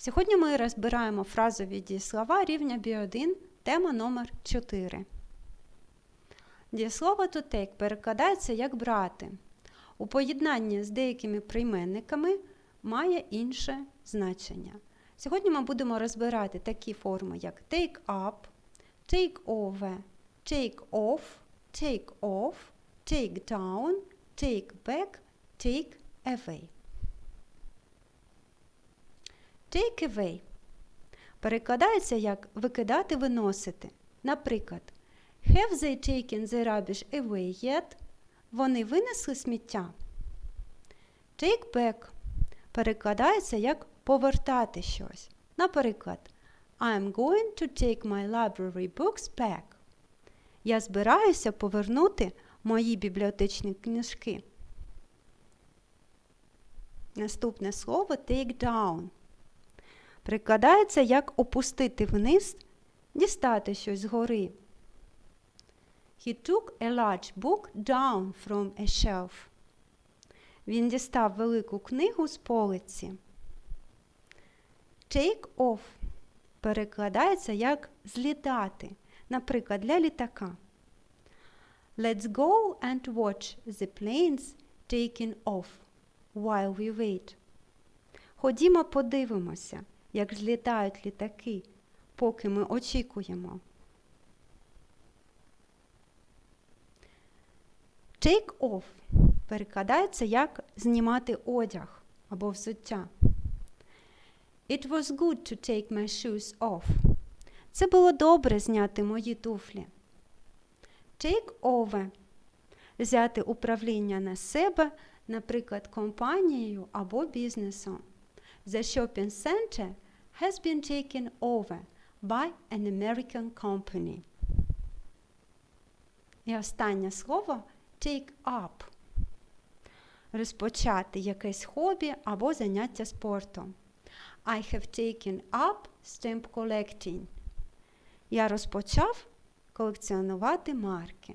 Сьогодні ми розбираємо фразові дієслова рівня B1, тема номер 4. Дієслово to take перекладається як брати. У поєднанні з деякими прийменниками має інше значення. Сьогодні ми будемо розбирати такі форми, як take up, take over, take off, take off, take down, take back, take away. Take away перекладається як викидати, виносити. Наприклад, Have they taken the rubbish away yet? Вони винесли сміття. Take back перекладається як повертати щось. Наприклад, I'm going to take my library books back. Я збираюся повернути мої бібліотечні книжки. Наступне слово take down. Прикладається як опустити вниз, дістати щось згори. He took a large book down from a shelf. Він дістав велику книгу з полиці. Take off перекладається як злітати, наприклад, для літака. Let's go and watch the planes taking off while we wait. Ходімо подивимося, як злітають літаки, поки ми очікуємо. Take off перекладається як знімати одяг або взуття. It was good to take my shoes off. Це було добре зняти мої туфлі. Take over взяти управління на себе, наприклад, компанією або бізнесом. The shopping center has been taken over by an American company. І останнє слово take up. Розпочати якесь хобі або заняття спортом. I have taken up stamp collecting. Я розпочав колекціонувати марки.